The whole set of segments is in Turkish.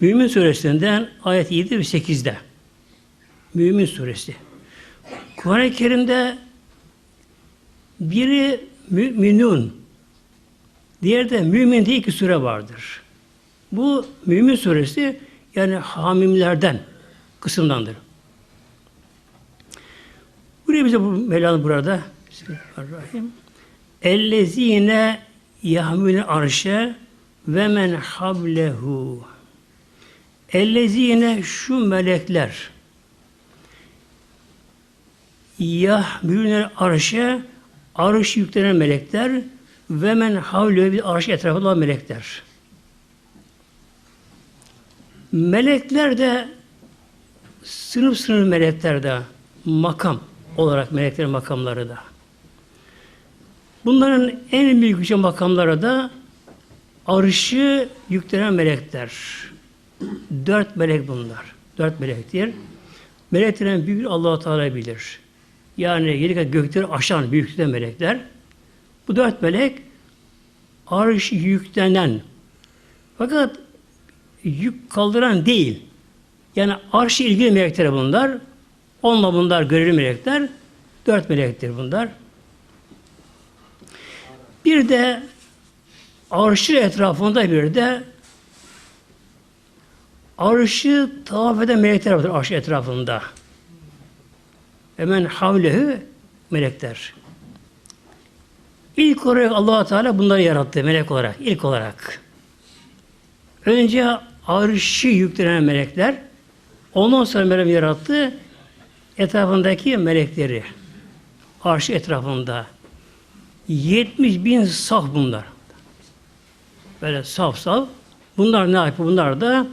Mümin suresinden ayet 7 ve 8'de. Mümin suresi. Kur'an-ı Kerim'de biri müminun, diğeri de mümin diye iki sure vardır. Bu mümin suresi yani hamimlerden kısımdandır. Buraya bize bu Mevlana burada Bismillahirrahmanirrahim. Ellezine yahmülü arşe ve men hablehu. Ellezine şu melekler yahmülü arşe arş yüklenen melekler ve men havle bir arş etrafında olan melekler. Melekler de sınıf sınıf melekler de makam olarak meleklerin makamları da. Bunların en büyük yüce makamları da arşı yüklenen melekler. Dört melek bunlar. Dört melektir. Meleklerin büyük allah Teala bilir. Yani yedi kat gökleri aşan büyüklükte melekler. Bu dört melek arş yüklenen fakat yük kaldıran değil. Yani arşı ilgili melekler bunlar. Onunla bunlar görevli melekler. Dört melektir bunlar. Bir de arşı etrafında bir de arşı tavaf eden melekler vardır arşı etrafında. Hemen havlehu melekler. İlk olarak allah Teala bunları yarattı melek olarak. ilk olarak. Önce arşı yüklenen melekler ondan sonra Meryem yarattı etrafındaki melekleri. Arşı etrafında. 70 bin saf bunlar. Böyle saf saf. Bunlar ne yapıyor? Bunlar da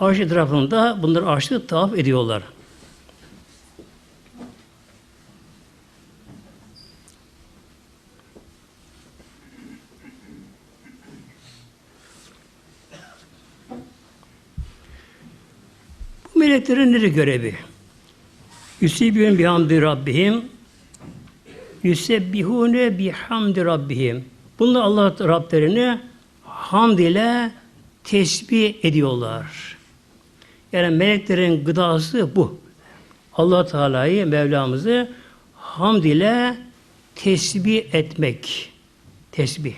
arş etrafında bunlar arşı tavaf ediyorlar. Bu meleklerin nedir görevi? Yüsebbihun bihamdi rabbihim Yüsebbihune bihamdi rabbihim Bunlar Allah Rablerini hamd ile tesbih ediyorlar. Yani meleklerin gıdası bu. Allah Teala'yı, Mevlamızı hamd ile tesbih etmek. Tesbih.